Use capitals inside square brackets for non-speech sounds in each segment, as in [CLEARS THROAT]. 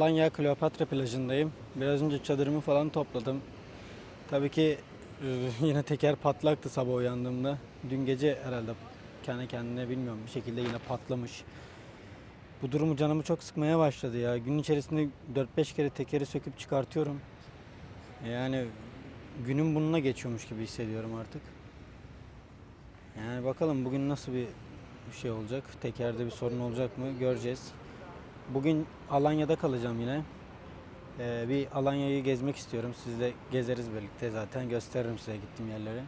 Alanya Kleopatra plajındayım. Biraz önce çadırımı falan topladım. Tabii ki e, [LAUGHS] yine teker patlaktı sabah uyandığımda. Dün gece herhalde kendi kendine bilmiyorum bir şekilde yine patlamış. Bu durumu canımı çok sıkmaya başladı ya. Gün içerisinde 4-5 kere tekeri söküp çıkartıyorum. Yani günüm bununla geçiyormuş gibi hissediyorum artık. Yani bakalım bugün nasıl bir şey olacak. Tekerde bir sorun olacak mı göreceğiz. Bugün Alanya'da kalacağım yine. Ee, bir Alanya'yı gezmek istiyorum. Sizle gezeriz birlikte zaten. Gösteririm size gittiğim yerleri.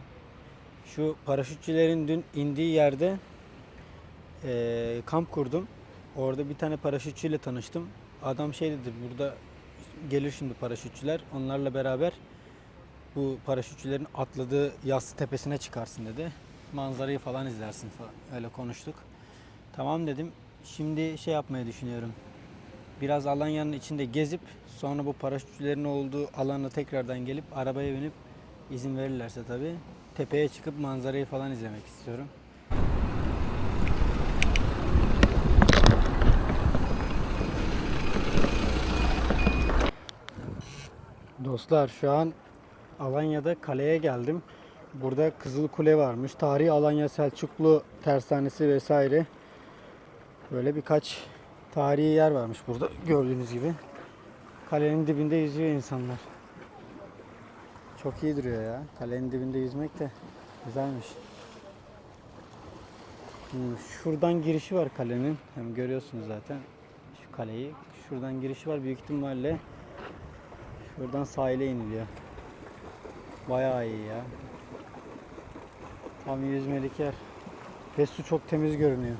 Şu paraşütçülerin dün indiği yerde ee, kamp kurdum. Orada bir tane paraşütçüyle tanıştım. Adam şey dedi burada gelir şimdi paraşütçüler. Onlarla beraber bu paraşütçülerin atladığı yassı tepesine çıkarsın dedi. Manzarayı falan izlersin falan. Öyle konuştuk. Tamam dedim. Şimdi şey yapmayı düşünüyorum. Biraz Alanya'nın içinde gezip sonra bu paraşütçülerin olduğu alana tekrardan gelip arabaya binip izin verirlerse tabii tepeye çıkıp manzarayı falan izlemek istiyorum. Dostlar şu an Alanya'da kaleye geldim. Burada Kızıl Kule varmış. Tarihi Alanya Selçuklu tersanesi vesaire. Böyle birkaç tarihi yer varmış burada gördüğünüz gibi. Kalenin dibinde yüzüyor insanlar. Çok iyi duruyor ya. Kalenin dibinde yüzmek de güzelmiş. Hmm, Şuradan girişi var kalenin. Hem görüyorsunuz zaten şu kaleyi. Şuradan girişi var. Büyük ihtimalle şuradan sahile iniliyor. Bayağı iyi ya. Tam yüzmelik yer. Ve su çok temiz görünüyor.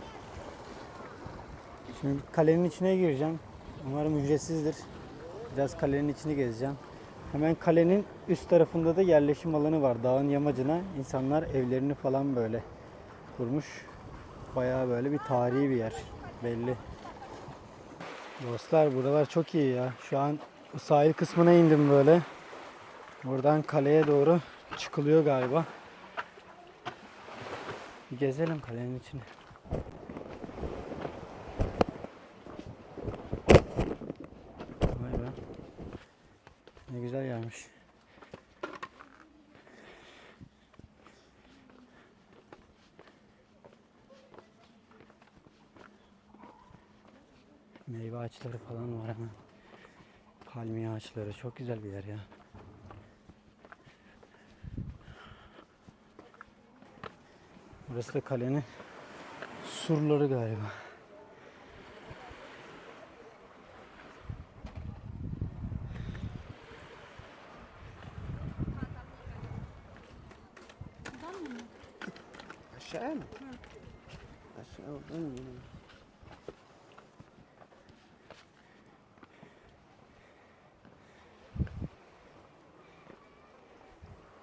Şimdi kalenin içine gireceğim. Umarım ücretsizdir. Biraz kalenin içini gezeceğim. Hemen kalenin üst tarafında da yerleşim alanı var. Dağın yamacına insanlar evlerini falan böyle kurmuş. Bayağı böyle bir tarihi bir yer. Belli. Dostlar buralar çok iyi ya. Şu an sahil kısmına indim böyle. Buradan kaleye doğru çıkılıyor galiba. Bir gezelim kalenin içini. Vay be. Ne güzel yermiş. Meyve ağaçları falan var hemen. Palmiye ağaçları çok güzel bir yer ya. Burası da kalenin surları galiba. Aşağı mı? Aşağı oradan mı?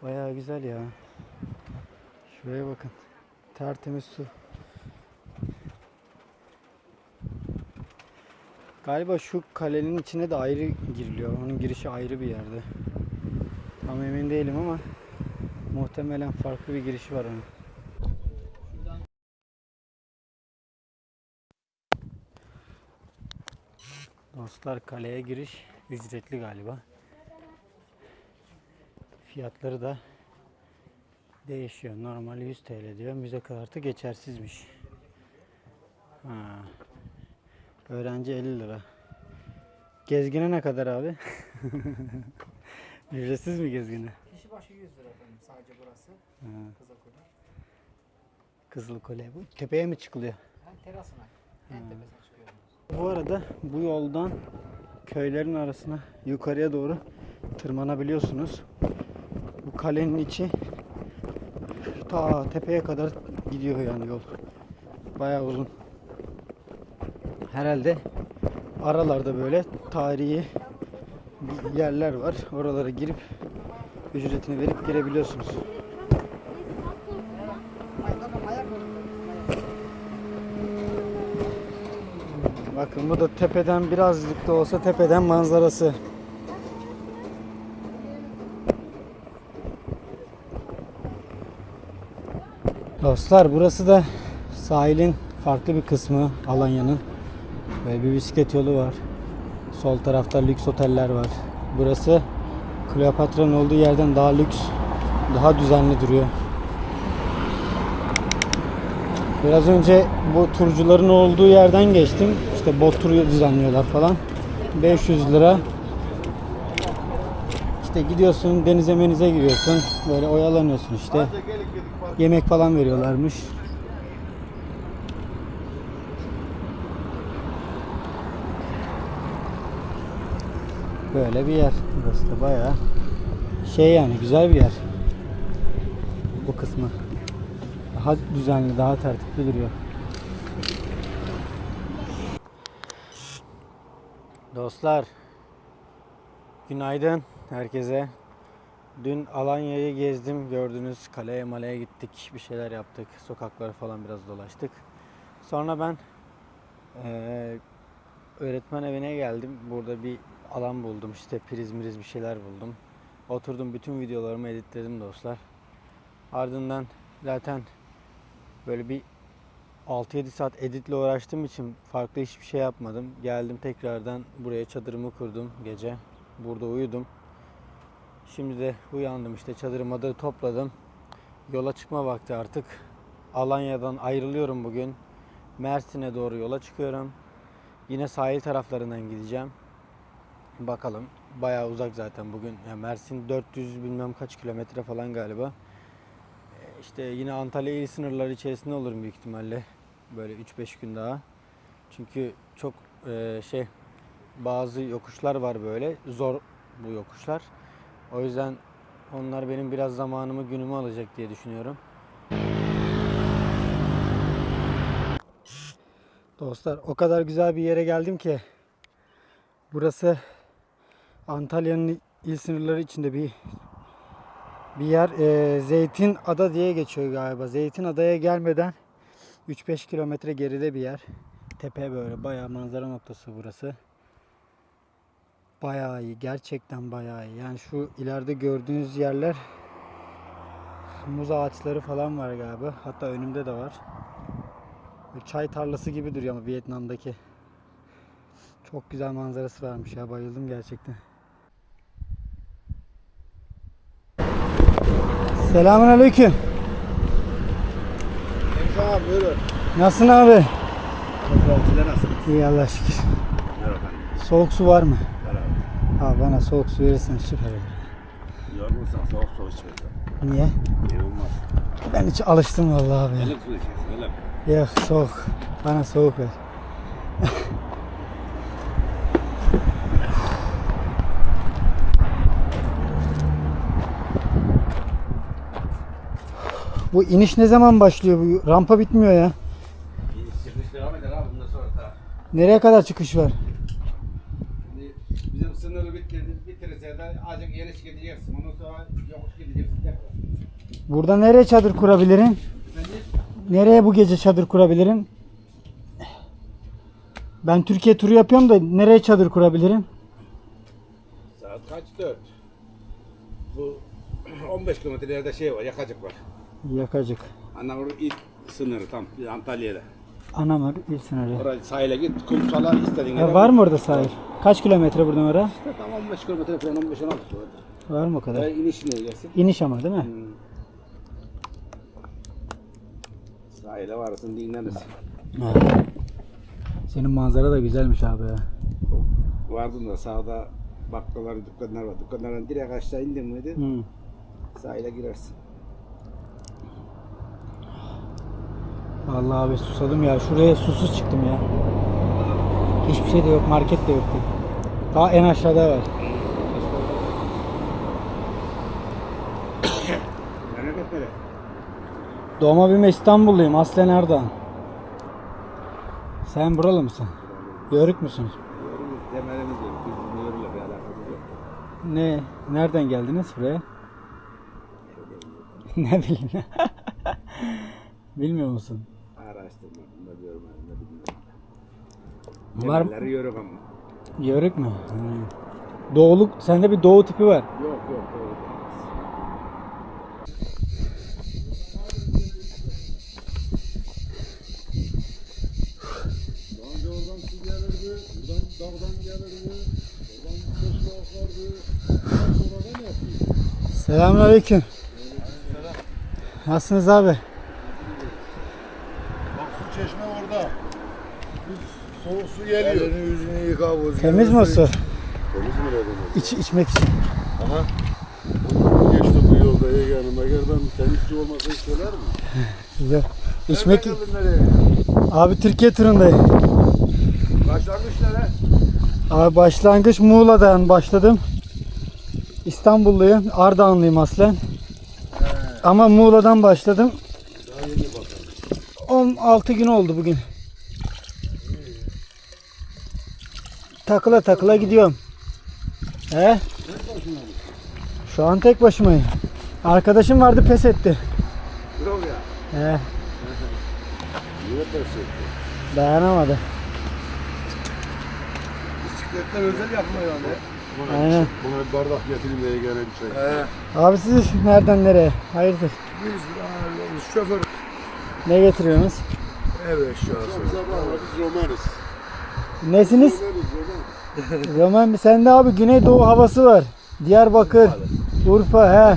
Bayağı güzel ya. Şuraya bakın. Tertemiz su. Galiba şu kalenin içine de ayrı giriliyor. Onun girişi ayrı bir yerde. Tam emin değilim ama muhtemelen farklı bir girişi var onun. Dostlar kaleye giriş ücretli galiba. Fiyatları da değişiyor. Normal 100 TL diyor. Müze kartı geçersizmiş. Ha. Öğrenci 50 lira. Gezgine ne kadar abi? [LAUGHS] Ücretsiz mi gezgine? Kişi başı 100 lira efendim sadece burası. Ha. Kızılkule. Kızıl Kule. Bu tepeye mi çıkılıyor? Hem terasına, en tepesine çıkıyoruz. Bu arada bu yoldan köylerin arasına yukarıya doğru tırmanabiliyorsunuz. Kalenin içi ta tepeye kadar gidiyor yani yol. Bayağı uzun. Herhalde aralarda böyle tarihi yerler var. Oralara girip ücretini verip girebiliyorsunuz. Bakın bu da tepeden birazcık da olsa tepeden manzarası. Dostlar burası da sahilin farklı bir kısmı Alanya'nın. Böyle bir bisiklet yolu var. Sol tarafta lüks oteller var. Burası Kleopatra'nın olduğu yerden daha lüks, daha düzenli duruyor. Biraz önce bu turcuların olduğu yerden geçtim. İşte bot turu düzenliyorlar falan. 500 lira. İşte gidiyorsun denize menize giriyorsun. Böyle oyalanıyorsun işte. Yemek falan veriyorlarmış. Böyle bir yer. Burası da bayağı şey yani güzel bir yer. Bu kısmı. Daha düzenli, daha tertipli duruyor. Dostlar, günaydın herkese. Dün Alanya'yı gezdim, gördünüz. Kaleye maleye gittik, bir şeyler yaptık. Sokakları falan biraz dolaştık. Sonra ben eee, öğretmen evine geldim. Burada bir alan buldum. İşte priz miriz bir şeyler buldum. Oturdum bütün videolarımı editledim dostlar. Ardından zaten böyle bir 6-7 saat editle uğraştığım için farklı hiçbir şey yapmadım. Geldim tekrardan buraya çadırımı kurdum gece. Burada uyudum. Şimdi de uyandım işte çadırımı da topladım. Yola çıkma vakti artık. Alanya'dan ayrılıyorum bugün. Mersin'e doğru yola çıkıyorum. Yine sahil taraflarından gideceğim. Bakalım. Bayağı uzak zaten bugün. Yani Mersin 400 bilmem kaç kilometre falan galiba. Ee, İşte yine Antalya il sınırları içerisinde olurum büyük ihtimalle. Böyle 3-5 gün daha. Çünkü çok e, şey bazı yokuşlar var böyle. Zor bu yokuşlar. O yüzden onlar benim biraz zamanımı günümü alacak diye düşünüyorum. Dostlar o kadar güzel bir yere geldim ki burası Antalya'nın il sınırları içinde bir bir yer. Ee, Zeytin Ada diye geçiyor galiba. Zeytin Adaya gelmeden 3-5 kilometre geride bir yer. Tepe böyle bayağı manzara noktası burası. Bayağı iyi. Gerçekten bayağı iyi. Yani şu ileride gördüğünüz yerler muz ağaçları falan var galiba. Hatta önümde de var. Çay tarlası gibi duruyor ama Vietnam'daki. Çok güzel manzarası varmış ya. Bayıldım gerçekten. Selamun aleyküm. Tamam buyurun. Nasılsın abi? Size nasıl? İyi Allah şükür. Merhaba. Soğuk su var mı? Abi bana soğuk su verirsen süper olur. Yorgunsan soğuk su içmekten. Niye? İyi olmaz. Ben hiç alıştım vallahi abi. Ilık su içeceksin ılık. Yok soğuk. Bana soğuk ver. Bu iniş ne zaman başlıyor? Bu rampa bitmiyor ya. Çıkış devam eder abi bundan sonra. Nereye kadar çıkış var? Bizim sınırı bitirdi, bitirirse de azıcık yeniş gideceksin. Ondan sonra yokuş gideceksin tekrar. Burada nereye çadır kurabilirim? Efendim? Nereye bu gece çadır kurabilirim? Ben Türkiye turu yapıyorum da nereye çadır kurabilirim? Saat kaç? Dört. Bu [CLEARS THROAT] 15 kilometre ileride şey var, yakacık var. Yakacık. Anamur ilk sınırı tam Antalya'da. Anamur il sınırı. Oraya sahile git, kumsala istediğin Ha, var mı orada sahil? Kaç kilometre buradan oraya? İşte tam 15 kilometre falan 15-16 kilometre. Var mı o kadar? Oraya inişine gelsin. İniş ama değil mi? Hmm. Sahile varsın dinlenirsin. Evet. Senin manzara da güzelmiş abi ya. Vardın da sağda bakkallar, dükkanlar var. Dükkanlardan direkt aşağı indin miydi Hı. sahile girersin. Vallahi abi susadım ya. Şuraya susuz çıktım ya. Hiçbir şey de yok. Market de yoktu. Daha en aşağıda var. [COUGHS] Doğma büyüme İstanbulluyum. Aslen Erdoğan. Sen buralı mısın? Yörük müsün? Demelimiz yok. Bizim yorulur bir alakamız yok. Ne? Nereden geldiniz buraya? [LAUGHS] ne bileyim. [LAUGHS] Bilmiyor musun? Araştırma, bunda görmedim de bilmiyorum. Var mı? Yörük ama. Yörük mü? Hı. Doğuluk, sende bir doğu tipi var. Yok yok. Daha önce oradan siz yerleri dağdan gelir mi? Oradan çeşme akardı. Ondan sonra da ne yapıyor? Selamünaleyküm. Nasılsınız abi? Bak su çeşme orada. Biz soğuk su geliyor. Elini yüzünü yıka bozuyor. Temiz mi su? Temiz mi dedim? İç, içmek için. Aha. Geçti bu yolda yeğenim. Eğer ben temiz su olmasa hiç söyler mi? Güzel. İçmek... Abi Türkiye turundayım. Başlangıç nere? Abi başlangıç Muğla'dan başladım. İstanbulluyum. Ardahanlıyım aslen. Ama Muğla'dan başladım. Daha yeni bakalım. 16 gün oldu bugün. Takıla takıla gidiyorum. He? Şu an tek başımayım. Arkadaşım vardı pes etti. Yok ya. He, Niye ters etti? dayanamadı. Bisikletler özel yapma yani. Buna, Aynen. buna bir bardak getireyim de yeğene bir çay. He. Abi siz nereden nereye? Hayırdır? Biz aa, şoför Ne getiriyorsunuz? Evet şu an. Biz romanız. Nesiniz? Roman. Sende abi Güneydoğu havası var. Diyarbakır, Urfa he.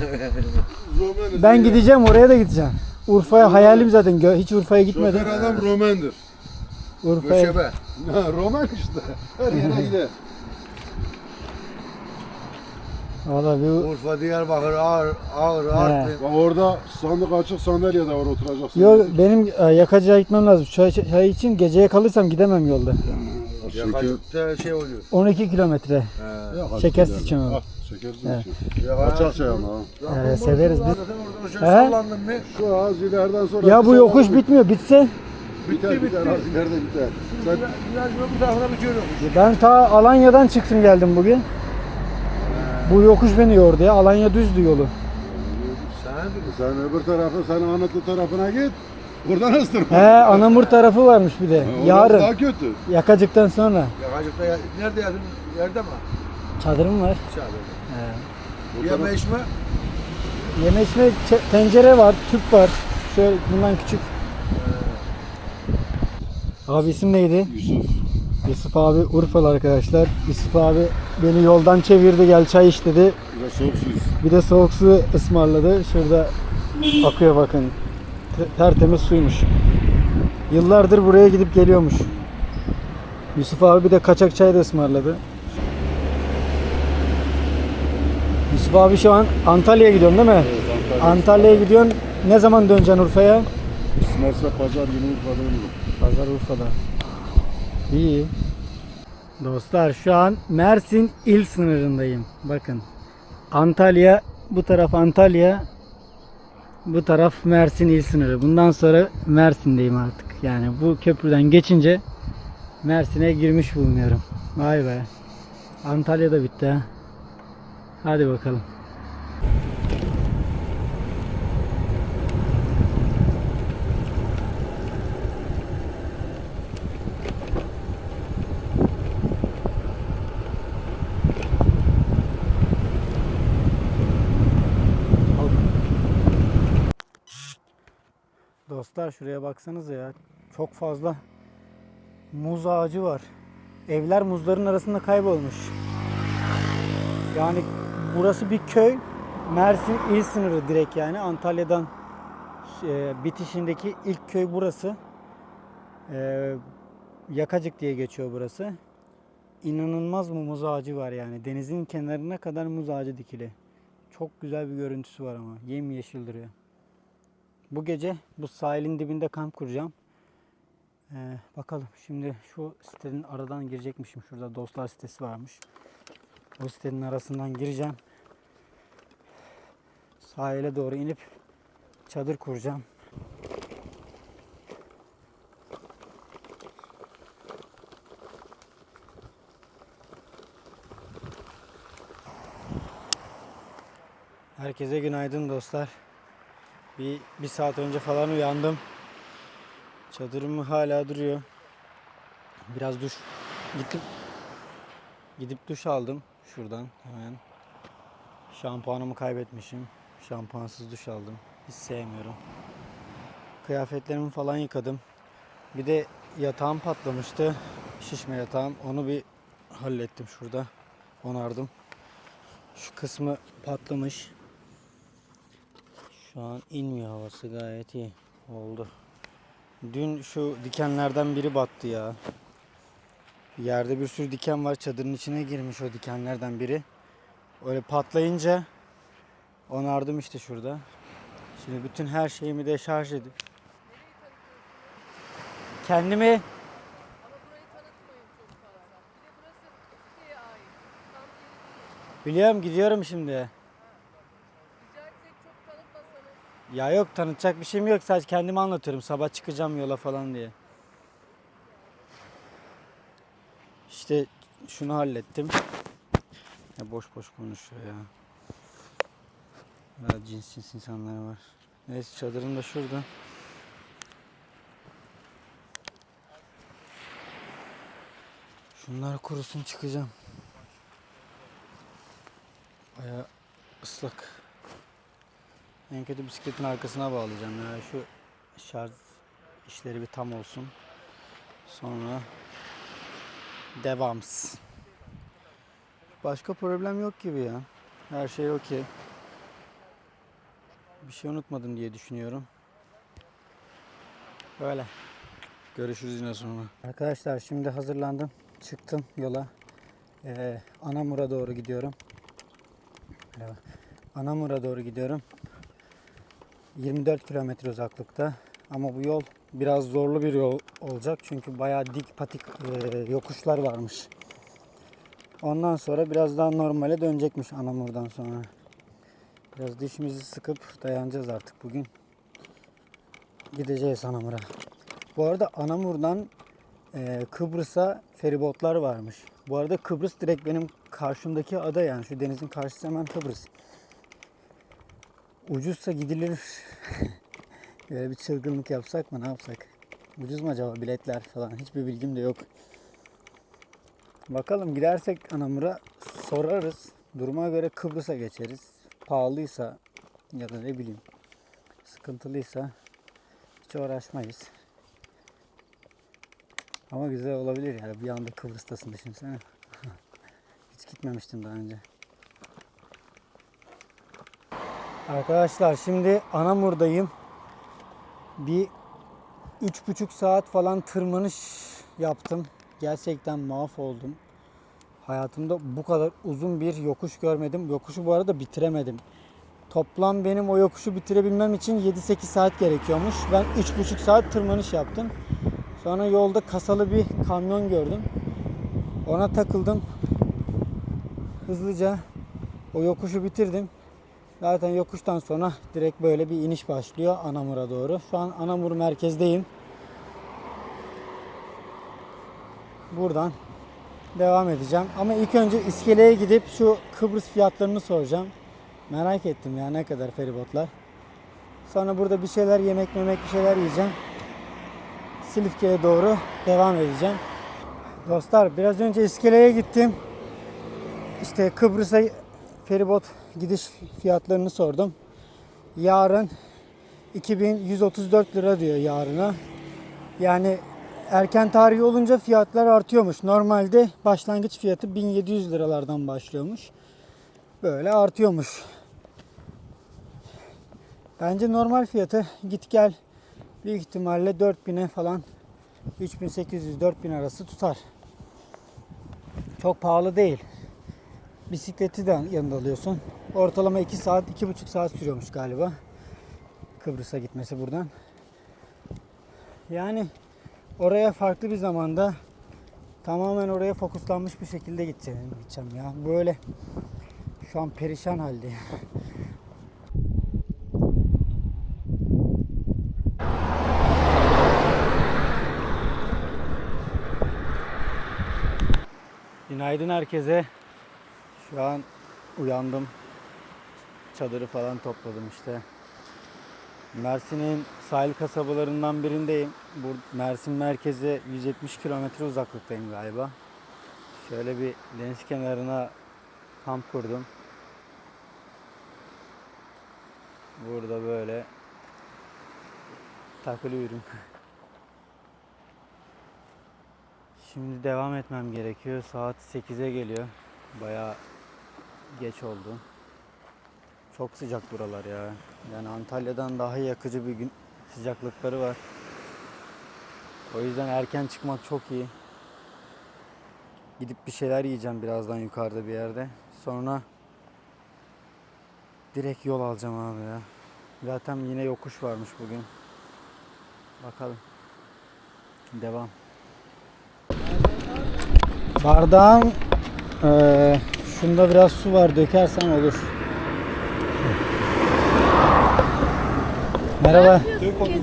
Ben gideceğim oraya da gideceğim. Urfa'ya hayalim zaten. Gö- Hiç Urfa'ya gitmedim. Şoför adam romandır. Urfa'ya. Göçebe. Ha, roman işte. Her yere gider. Valla bir Urfa, Diyarbakır, Ağrı, He. Artvin. Bak orada sandık açık sandalye de var oturacaksın. Yok benim e, yakacıya gitmem lazım. Çay, çay için geceye kalırsam gidemem yolda. Şeker. Yakacıkta şey oluyor. 12 kilometre. He. Yok, Şeker sıçan. Ah, Şeker Evet. sıçan. Açak çay ama. ha. Ee, severiz biz. Zaten oradan şöyle He? sallandın mı? Şu az ileriden sonra. Ya bu bir yokuş bitmiyor. Bitse Biter biter az ileride biter. Sen Biraz öbür tarafına bitiyor yokuş. ben ta Alanya'dan çıktım geldim bugün. Bu yokuş beni yordu ya. Alanya düzdü yolu. Sen bilirsin. sen öbür tarafı sen Anadolu tarafına git. Buradan ıstırma. He Anamur tarafı varmış bir de. Ha, orası Yarın. Daha kötü. Yakacıktan sonra. Yakacıkta ya- nerede yatın? Yerde mi? Çadırım var. Çadır. He. Taraf- Yeme içme. Yeme içme çe- tencere var, tüp var. Şöyle bundan küçük. Abi isim neydi? Yusuf. Yusuf abi Urfalı arkadaşlar. Yusuf abi beni yoldan çevirdi gel çay iç dedi. Biraz soğuk suyuz. Bir de soğuk su ısmarladı. Şurada akıyor bakın. Te- Tertemiz suymuş. Yıllardır buraya gidip geliyormuş. Yusuf abi bir de kaçak çay da ısmarladı. Yusuf abi şu an Antalya'ya gidiyorsun değil mi? Antalya'ya gidiyorsun. Ne zaman döneceksin Urfa'ya? Kısmetse pazar günü Urfa'da olurum. Pazar Urfa'da. İyi. Dostlar şu an Mersin il sınırındayım. Bakın. Antalya bu taraf Antalya. Bu taraf Mersin il sınırı. Bundan sonra Mersin'deyim artık. Yani bu köprüden geçince Mersin'e girmiş bulunuyorum. Vay be. Antalya da bitti ha. Hadi bakalım. Dostlar şuraya baksanıza ya. Çok fazla muz ağacı var. Evler muzların arasında kaybolmuş. Yani burası bir köy. Mersin il sınırı direkt yani. Antalya'dan e, bitişindeki ilk köy burası. E, Yakacık diye geçiyor burası. İnanılmaz bir muz ağacı var yani. Denizin kenarına kadar muz ağacı dikili. Çok güzel bir görüntüsü var ama. Yemyeşil duruyor. Bu gece bu sahilin dibinde kamp kuracağım. Ee, bakalım şimdi şu sitenin aradan girecekmişim. Şurada dostlar sitesi varmış. O sitenin arasından gireceğim. Sahile doğru inip çadır kuracağım. Herkese günaydın dostlar. Bir, bir saat önce falan uyandım. Çadırım hala duruyor. Biraz duş gidip gidip duş aldım şuradan hemen. Şampuanımı kaybetmişim. Şampuansız duş aldım. Hiç sevmiyorum. Kıyafetlerimi falan yıkadım. Bir de yatağım patlamıştı. Şişme yatağım. Onu bir hallettim şurada. Onardım. Şu kısmı patlamış. Şu an inmiyor havası gayet iyi oldu. Dün şu dikenlerden biri battı ya. Yerde bir sürü diken var. Çadırın içine girmiş o dikenlerden biri. Öyle patlayınca onardım işte şurada. Şimdi bütün her şeyimi de şarj edip kendimi Ama burayı tanıtmayın çok fazla. Bir de burası siteye ait. Tam yeri değil. biliyorum gidiyorum şimdi. Rica etsek çok tanıtmasanız. Ya yok tanıtacak bir şeyim yok. Sadece kendimi anlatıyorum. Sabah çıkacağım yola falan diye. İşte şunu hallettim. Ya boş boş konuşuyor ya. Ya cins cins insanlar var. Neyse çadırım da şurada. Şunlar kurusun çıkacağım. Baya ıslak. En kötü bisikletin arkasına bağlayacağım ya. Şu şarj işleri bir tam olsun. Sonra devams. Başka problem yok gibi ya. Her şey okey. Bir şey unutmadım diye düşünüyorum. Böyle. Görüşürüz yine sonra. Arkadaşlar şimdi hazırlandım. Çıktım yola. Ee, Anamur'a doğru gidiyorum. Merhaba. Anamur'a doğru gidiyorum. 24 kilometre uzaklıkta. Ama bu yol biraz zorlu bir yol olacak. Çünkü bayağı dik patik e, yokuşlar varmış. Ondan sonra biraz daha normale dönecekmiş Anamur'dan sonra. Biraz dişimizi sıkıp dayanacağız artık bugün. Gideceğiz Anamur'a. Bu arada Anamur'dan e, Kıbrıs'a feribotlar varmış. Bu arada Kıbrıs direkt benim karşımdaki ada yani. Şu denizin karşısı hemen Kıbrıs. Ucuzsa gidilir. [LAUGHS] Böyle bir çılgınlık yapsak mı ne yapsak? Ucuz mu acaba biletler falan? Hiçbir bilgim de yok. Bakalım gidersek Anamur'a sorarız. Duruma göre Kıbrıs'a geçeriz. Pahalıysa ya da ne bileyim sıkıntılıysa hiç uğraşmayız. Ama güzel olabilir yani bir anda Kıbrıs'tasın düşünsene. [LAUGHS] hiç gitmemiştim daha önce. Arkadaşlar şimdi Anamur'dayım. Bir üç buçuk saat falan tırmanış yaptım. Gerçekten mahvoldum. Hayatımda bu kadar uzun bir yokuş görmedim. Yokuşu bu arada bitiremedim. Toplam benim o yokuşu bitirebilmem için 7-8 saat gerekiyormuş. Ben 3,5 saat tırmanış yaptım. Sonra yolda kasalı bir kamyon gördüm. Ona takıldım. Hızlıca o yokuşu bitirdim. Zaten yokuştan sonra direkt böyle bir iniş başlıyor Anamur'a doğru. Şu an Anamur merkezdeyim. Buradan devam edeceğim. Ama ilk önce iskeleye gidip şu Kıbrıs fiyatlarını soracağım. Merak ettim ya ne kadar feribotlar. Sonra burada bir şeyler yemek memek bir şeyler yiyeceğim. Silifke'ye doğru devam edeceğim. Dostlar biraz önce iskeleye gittim. İşte Kıbrıs'a feribot gidiş fiyatlarını sordum. Yarın 2134 lira diyor yarına. Yani erken tarih olunca fiyatlar artıyormuş. Normalde başlangıç fiyatı 1700 liralardan başlıyormuş. Böyle artıyormuş. Bence normal fiyatı git gel büyük ihtimalle 4000'e falan 3800-4000 arası tutar. Çok pahalı değil. Bisikleti de yanında alıyorsun. Ortalama 2 saat, 2,5 saat sürüyormuş galiba. Kıbrıs'a gitmesi buradan. Yani oraya farklı bir zamanda tamamen oraya fokuslanmış bir şekilde gideceğim, gideceğim ya. Böyle şu an perişan haldeyim. Günaydın herkese. Şu an uyandım. Çadırı falan topladım işte. Mersin'in sahil kasabalarından birindeyim. Bu Mersin merkeze 170 kilometre uzaklıktayım galiba. Şöyle bir deniz kenarına kamp kurdum. Burada böyle takılıyorum. [LAUGHS] Şimdi devam etmem gerekiyor. Saat 8'e geliyor. Bayağı geç oldu. Çok sıcak buralar ya. Yani Antalya'dan daha yakıcı bir gün sıcaklıkları var. O yüzden erken çıkmak çok iyi. Gidip bir şeyler yiyeceğim birazdan yukarıda bir yerde. Sonra direkt yol alacağım abi ya. Zaten yine yokuş varmış bugün. Bakalım. Devam. Bardağın eee şunda biraz su var dökersen olur. Merhaba. Geziyor musun?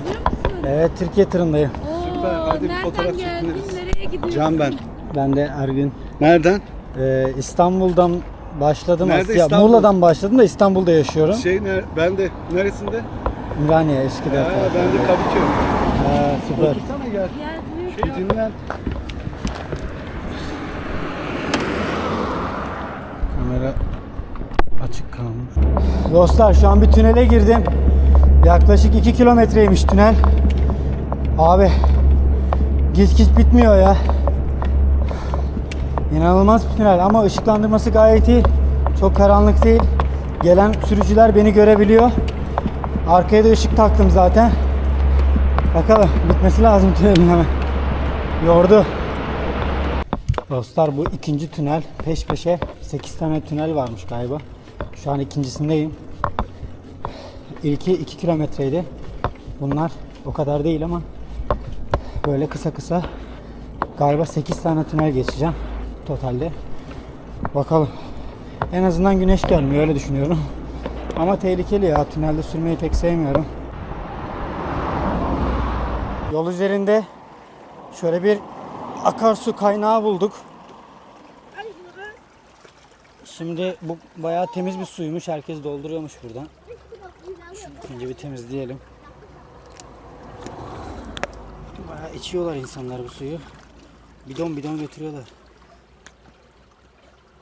Evet Türkiye turundayım. Oo, nereden geldin? Nereye gidiyorsun? Can ben. Ben de Ergün. Nereden? Eee, İstanbul'dan başladım Nerede aslında. İstanbul? Muğla'dan başladım da İstanbul'da yaşıyorum. Şey ner ben de neresinde? Ümraniye Üsküdar. Ha, tarafı. ben de Kadıköy. Ha, süper. Otursana gel. Gel buyur. Bir dinlen. Kamera açık kalmış. Dostlar şu an bir tünele girdim. Yaklaşık 2 kilometreymiş tünel. Abi git git bitmiyor ya. İnanılmaz bir tünel ama ışıklandırması gayet iyi. Çok karanlık değil. Gelen sürücüler beni görebiliyor. Arkaya da ışık taktım zaten. Bakalım bitmesi lazım tünelin hemen. Yordu. Dostlar bu ikinci tünel peş peşe 8 tane tünel varmış galiba. Şu an ikincisindeyim. İlki 2 kilometreydi. Bunlar o kadar değil ama böyle kısa kısa galiba 8 tane tünel geçeceğim totalde. Bakalım. En azından güneş gelmiyor öyle düşünüyorum. Ama tehlikeli ya tünelde sürmeyi pek sevmiyorum. Yol üzerinde şöyle bir akarsu kaynağı bulduk. Şimdi bu bayağı temiz bir suymuş. Herkes dolduruyormuş buradan. Önce bir temizleyelim. Bayağı içiyorlar insanlar bu suyu. Bidon bidon götürüyorlar.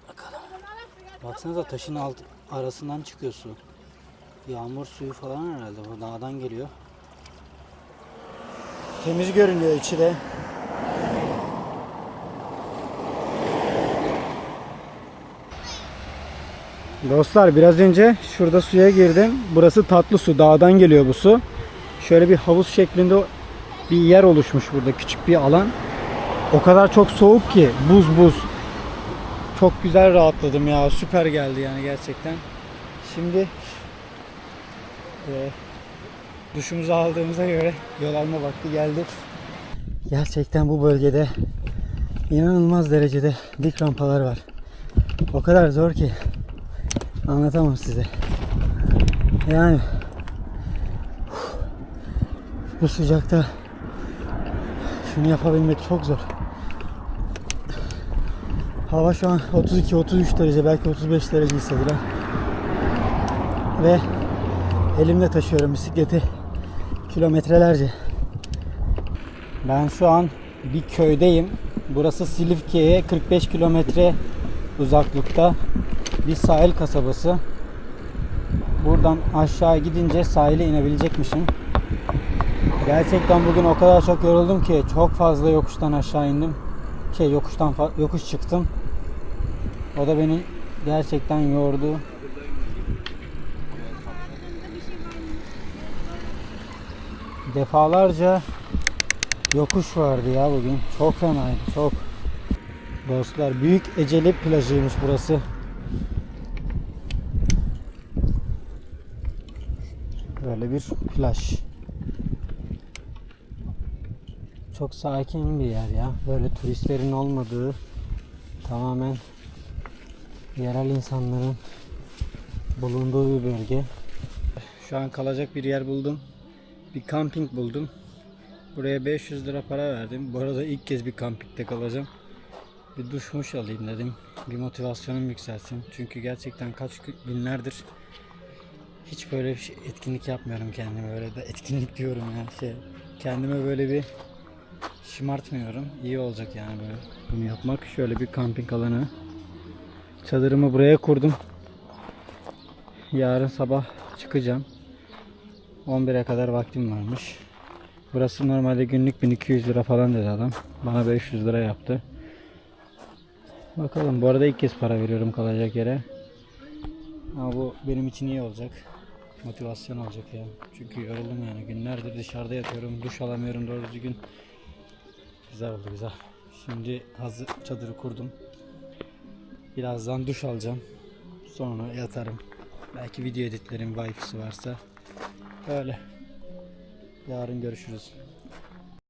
Bakalım. Baksanıza taşın alt arasından çıkıyor su. Yağmur suyu falan herhalde. Bu dağdan geliyor. Temiz görünüyor içi de. Dostlar biraz önce şurada suya girdim. Burası tatlı su. Dağdan geliyor bu su. Şöyle bir havuz şeklinde bir yer oluşmuş burada. Küçük bir alan. O kadar çok soğuk ki. Buz buz. Çok güzel rahatladım ya. Süper geldi yani gerçekten. Şimdi e, duşumuzu aldığımıza göre yol alma vakti geldi. Gerçekten bu bölgede inanılmaz derecede dik rampalar var. O kadar zor ki anlatamam size. Yani bu sıcakta şunu yapabilmek çok zor. Hava şu an 32-33 derece belki 35 derece hissedilen. Ve elimde taşıyorum bisikleti kilometrelerce. Ben şu an bir köydeyim. Burası Silifke'ye 45 kilometre uzaklıkta bir sahil kasabası. Buradan aşağı gidince sahile inebilecekmişim. Gerçekten bugün o kadar çok yoruldum ki çok fazla yokuştan aşağı indim. Şey yokuştan yokuş çıktım. O da beni gerçekten yordu. Defalarca yokuş vardı ya bugün. Çok fenaydı, çok. Dostlar büyük Eceli plajıymış burası. Böyle bir plaj. Çok sakin bir yer ya. Böyle turistlerin olmadığı tamamen yerel insanların bulunduğu bir bölge. Şu an kalacak bir yer buldum. Bir kamping buldum. Buraya 500 lira para verdim. Bu arada ilk kez bir kampingde kalacağım. Bir duş muş alayım dedim. Bir motivasyonum yükselsin. Çünkü gerçekten kaç gü- günlerdir hiç böyle bir şey, etkinlik yapmıyorum kendime. Böyle de etkinlik diyorum ya. Şey, kendime böyle bir şımartmıyorum. İyi olacak yani böyle. Bunu yapmak şöyle bir kamping alanı. Çadırımı buraya kurdum. Yarın sabah çıkacağım. 11'e kadar vaktim varmış. Burası normalde günlük 1200 lira falan dedi adam. Bana 500 lira yaptı. Bakalım bu arada ilk kez para veriyorum kalacak yere. Ama bu benim için iyi olacak. Motivasyon olacak ya. Çünkü yoruldum yani. Günlerdir dışarıda yatıyorum. Duş alamıyorum doğru düzgün. Güzel oldu güzel. Şimdi hazır çadırı kurdum. Birazdan duş alacağım. Sonra yatarım. Belki video editlerim wifi'si varsa. Öyle. Yarın görüşürüz.